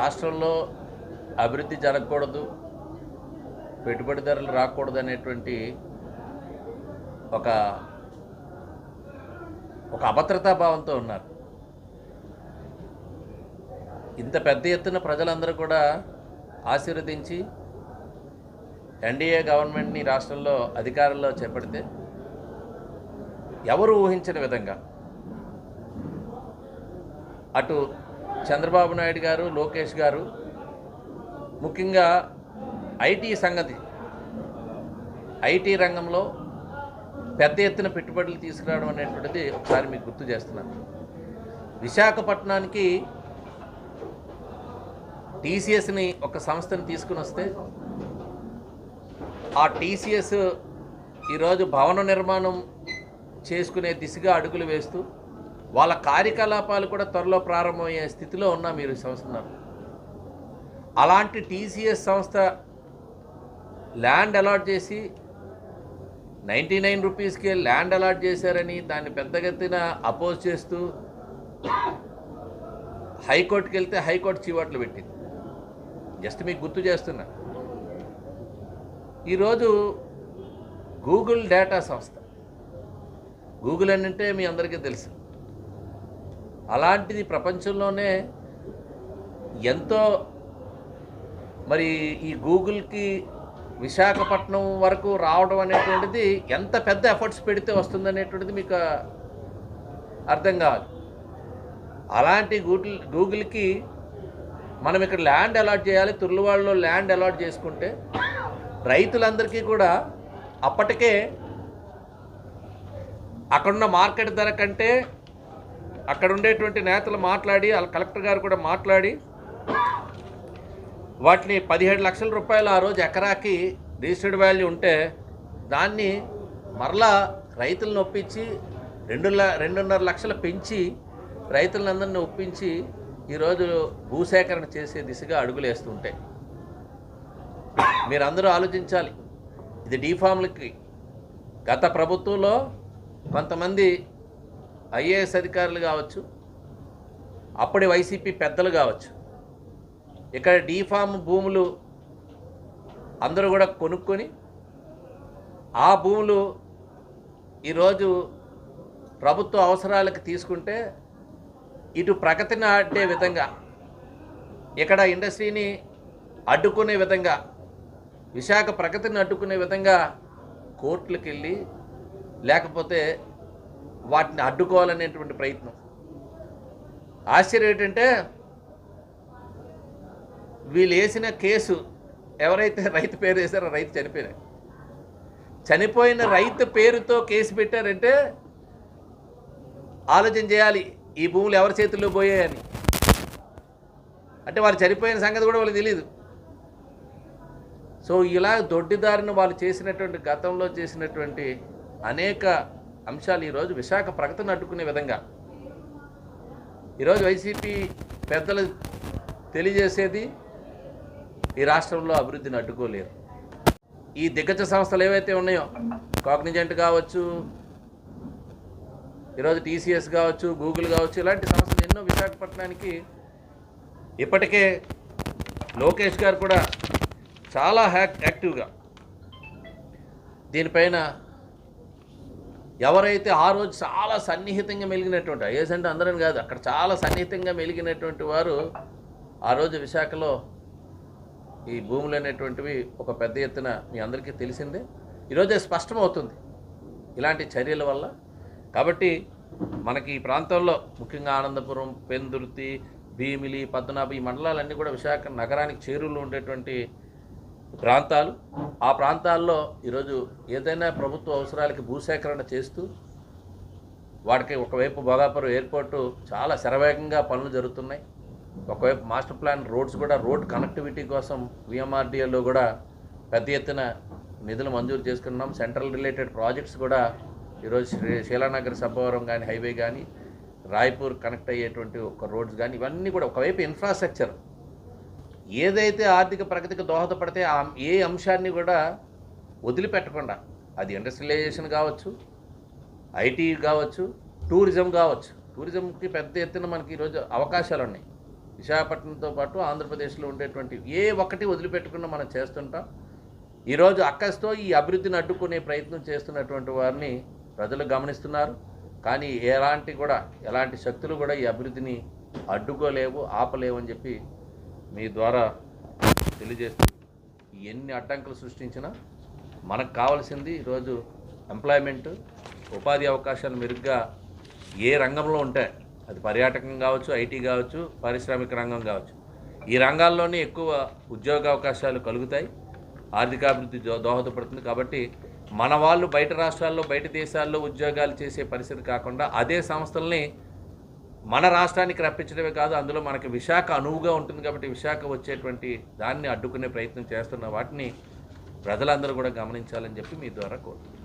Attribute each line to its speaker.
Speaker 1: రాష్ట్రంలో అభివృద్ధి జరగకూడదు పెట్టుబడిదారులు రాకూడదు అనేటువంటి ఒక ఒక అభద్రతా భావంతో ఉన్నారు. ఇంత పెద్ద ఎత్తున ప్రజలందరూ కూడా ఆశీర్వదించి ఎన్డీఏ గవర్నమెంట్ని రాష్ట్రంలో అధికారంలో చేపడితే ఎవరు ఊహించిన విధంగా అటు చంద్రబాబు నాయుడు గారు లోకేష్ గారు ముఖ్యంగా ఐటీ సంగతి. ఐటీ రంగంలో పెద్ద ఎత్తున పెట్టుబడులు తీసుకురావడం అనేటువంటిది ఒకసారి మీకు గుర్తు చేస్తున్నాను. విశాఖపట్నానికి టీసీఎస్ని ఒక సంస్థను తీసుకుని వస్తే ఆ టీసీఎస్ ఈరోజు భవన నిర్మాణం చేసుకునే దిశగా అడుగులు వేస్తూ వాళ్ళ కార్యకలాపాలు కూడా త్వరలో ప్రారంభమయ్యే స్థితిలో ఉన్నా మీరు సంస్థను అలాంటి టీసీఎస్ సంస్థ ల్యాండ్ అలాట్ చేసి నైంటీ నైన్ రూపీస్కే ల్యాండ్ అలాట్ చేశారని దాన్ని పెద్దగెత్తిన అపోజ్ చేస్తూ హైకోర్టుకి వెళ్తే హైకోర్టు చీవాట్లు పెట్టింది. జస్ట్ మీకు గుర్తు చేస్తున్నా. ఈరోజు గూగుల్ డేటా సంస్థ. గూగుల్ అని అంటే మీ అందరికీ తెలుసు. అలాంటిది ప్రపంచంలోనే ఎంతో మరి ఈ గూగుల్కి విశాఖపట్నం వరకు రావడం అనేటువంటిది ఎంత పెద్ద ఎఫర్ట్స్ పెడితే వస్తుందనేటువంటిది మీకు అర్థం కావాలి. అలాంటి గూగుల్ గూగుల్కి మనం ఇక్కడ ల్యాండ్ అలాట్ చేయాలి. తుర్లువాడలో ల్యాండ్ అలాట్ చేసుకుంటే రైతులందరికీ కూడా అప్పటికే అక్కడున్న మార్కెట్ ధర కంటే అక్కడ ఉండేటువంటి నేతలు మాట్లాడి వాళ్ళ కలెక్టర్ గారు కూడా మాట్లాడి వాటిని పదిహేడు లక్షల రూపాయలు ఆ రోజు ఎకరాకి రిజిస్టర్డ్ వాల్యూ ఉంటే దాన్ని మరలా రైతులను ఒప్పించి రెండు రెండున్నర లక్షలు పెంచి రైతులందరినీ ఒప్పించి ఈరోజు భూసేకరణ చేసే దిశగా అడుగులేస్తుంటాయి. మీరందరూ ఆలోచించాలి. ఇది డీఫామ్లకి. గత ప్రభుత్వంలో కొంతమంది ఐఏఎస్ అధికారులు కావచ్చు అప్పటి వైసీపీ పెద్దలు కావచ్చు. ఇక్కడ డీఫామ్ భూములు అందరూ కూడా కొనుక్కొని ఆ భూములు ఈరోజు ప్రభుత్వ అవసరాలకు తీసుకుంటే ఇటు ప్రగతిని ఆడే విధంగా ఇక్కడ ఇండస్ట్రీని అడ్డుకునే విధంగా విశాఖ ప్రగతిని అడ్డుకునే విధంగా కోర్టులకు వెళ్ళి లేకపోతే వాటిని అడ్డుకోవాలనేటువంటి ప్రయత్నం. ఆశ్చర్యం ఏంటంటే వీళ్ళు వేసిన కేసు ఎవరైతే రైతు పేరు వేసారో రైతు చనిపోయినాయి చనిపోయిన రైతు పేరుతో కేసు పెట్టారంటే ఆలోచన చేయాలి ఈ భూములు ఎవరి చేతుల్లో పోయాయని. అంటే వాళ్ళు చనిపోయిన సంగతి కూడా వాళ్ళకి తెలియదు సో ఇలా దొడ్డిదారిని వాళ్ళు చేసినటువంటి గతంలో చేసినటువంటి అనేక అంశాలు ఈరోజు విశాఖ ప్రగతిని అడ్డుకునే విధంగా. ఈరోజు వైసీపీ పెద్దలు తెలియజేసేది ఈ రాష్ట్రంలో అభివృద్ధిని అడ్డుకోలేరు. ఈ దిగ్గజ సంస్థలు ఏవైతే ఉన్నాయో కాగ్నిజెంట్ కావచ్చు ఈరోజు టీసీఎస్ కావచ్చు గూగుల్ కావచ్చు ఇలాంటి సంస్థలు ఎన్నో విశాఖపట్నానికి ఇప్పటికే లోకేష్ గారు కూడా చాలా హ్యాక్ యాక్టివ్గా దీనిపైన ఎవరైతే ఆ రోజు చాలా సన్నిహితంగా మెలిగినటువంటి ఐఎస్ అంటే అందరం కాదు అక్కడ చాలా సన్నిహితంగా మెలిగినటువంటి వారు ఆ రోజు విశాఖలో ఈ భూములు అనేటువంటివి ఒక పెద్ద ఎత్తున మీ అందరికీ తెలిసిందే. ఈరోజే స్పష్టమవుతుంది ఇలాంటి చర్యల వల్ల. కాబట్టి మనకి ఈ ప్రాంతంలో ముఖ్యంగా ఆనందపురం పెందుర్తి భీమిలి పద్మనాభ ఈ మండలాలన్నీ కూడా విశాఖ నగరానికి చేరువలో ఉండేటువంటి ప్రాంతాలు. ఆ ప్రాంతాల్లో ఈరోజు ఏదైనా ప్రభుత్వ అవసరాలకి భూసేకరణ చేస్తూ వాటికి ఒకవైపు భోగాపురం ఎయిర్పోర్టు చాలా శరవేగంగా పనులు జరుగుతున్నాయి. ఒకవైపు మాస్టర్ ప్లాన్ రోడ్స్ కూడా రోడ్ కనెక్టివిటీ కోసం విఎంఆర్డీఏలో కూడా పెద్ద ఎత్తున నిధులు మంజూరు చేసుకున్నాం. సెంట్రల్ రిలేటెడ్ ప్రాజెక్ట్స్ కూడా ఈరోజు శ్రీ శీలానగర్ సబ్బవరం కానీ హైవే కానీ రాయ్పూర్ కనెక్ట్ అయ్యేటువంటి ఒక రోడ్స్ కానీ ఇవన్నీ కూడా ఒకవైపు ఇన్ఫ్రాస్ట్రక్చర్ ఏదైతే ఆర్థిక ప్రగతికి దోహదపడితే ఆ ఏ అంశాన్ని కూడా వదిలిపెట్టకుండా అది ఇండస్ట్రియలైజేషన్ కావచ్చు ఐటీ కావచ్చు టూరిజం కావచ్చు. టూరిజంకి పెద్ద ఎత్తున మనకి ఈరోజు అవకాశాలు ఉన్నాయి. విశాఖపట్నంతో పాటు ఆంధ్రప్రదేశ్లో ఉండేటువంటి ఏ ఒక్కటి వదిలిపెట్టకుండా మనం చేస్తుంటాం. ఈరోజు అక్కస్తో ఈ అభివృద్ధిని అడ్డుకునే ప్రయత్నం చేస్తున్నటువంటి వారిని ప్రజలు గమనిస్తున్నారు. కానీ ఎలాంటి కూడా ఎలాంటి శక్తులు కూడా ఈ అభివృద్ధిని అడ్డుకోలేవు ఆపలేవు అని చెప్పి మీ ద్వారా తెలియజేస్తూ ఎన్ని అడ్డంకులు సృష్టించినా మనకు కావాల్సింది ఈరోజు ఎంప్లాయ్మెంట్ ఉపాధి అవకాశాలు మెరుగ్గా ఏ రంగంలో ఉంటాయి అది పర్యాటకం కావచ్చు ఐటీ కావచ్చు పారిశ్రామిక రంగం కావచ్చు ఈ రంగాల్లోనే ఎక్కువ ఉద్యోగ అవకాశాలు కలుగుతాయి ఆర్థికాభివృద్ధి దోహదపడుతుంది కాబట్టి మన వాళ్ళు బయట రాష్ట్రాల్లో బయట దేశాల్లో ఉద్యోగాలు చేసే పరిస్థితి కాకుండా అదే సంస్థల్ని మన రాష్ట్రానికి రప్పించడమే కాదు అందులో మనకి విశాఖ అనువుగా ఉంటుంది కాబట్టి విశాఖ వచ్చేటువంటి దాన్ని అడ్డుకునే ప్రయత్నం చేస్తున్న వాటిని ప్రజలందరూ కూడా గమనించాలని చెప్పి మీ ద్వారా కోరుతున్నాను.